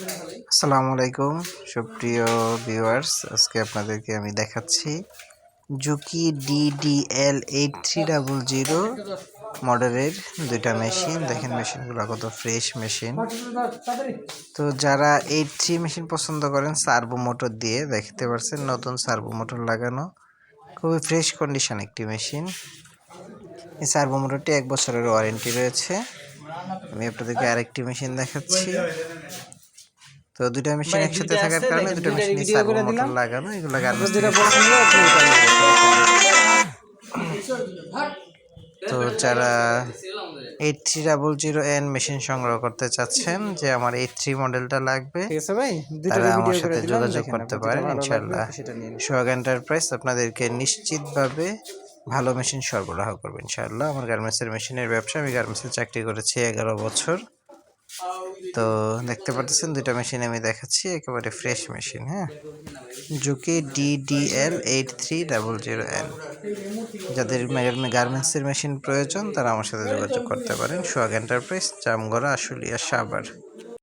আসসালামু আলাইকুম সুপ্রিয় ভিউয়ার্স আজকে আপনাদেরকে আমি দেখাচ্ছি Juki DDL eight three double zero মডেলের দুইটা মেশিন দেখেন মেশিনগুলো কত ফ্রেশ মেশিন তো যারা এইট থ্রি মেশিন পছন্দ করেন সার্ভো মোটর দিয়ে, দেখতে পাচ্ছেন নতুন সার্ভো মোটর লাগানো। খুবই ফ্রেশ কন্ডিশন একটি মেশিন এই সার্ভো মোটরটি এক বছরের ওয়ারেন্টি রয়েছে। আমি আপনাদেরকে আরেকটি মেশিন দেখাচ্ছি। তো দুটা মেশিন একসাথে থাকার কারণে দুটো মেশিন সার্ভো মোটর লাগানো এগুলো তো যারা eight three double zero N machine সংগ্রহ করতে চাচ্ছেন যে আমার এইট থ্রি মডেলটা লাগবে ঠিক আছে ভাই দুইটা তারা আমার সাথে যোগাযোগ করতে পারেন ইনশাল্লাহ সোহাগ এন্টারপ্রাইজ আপনাদেরকে নিশ্চিতভাবে ভালো মেশিন সরবরাহ করবে ইনশাআল্লাহ। আমার গার্মেন্টসের মেশিনের ব্যবসা আমি গার্মেন্টসে চাকরি করেছি এগারো বছর। তো দেখতে পাচ্ছেন দুটো মেশিন আমি দেখাচ্ছি, একেবারে ফ্রেশ মেশিন হ্যাঁ? Juki DDL eight three double zero N যাদের গার্মেন্টসের মেশিন প্রয়োজন, তারা আমার সাথে যোগাযোগ করতে পারেন। সোহাগ এন্টারপ্রাইজ জামগড়া আশুলিয়া, সাভার।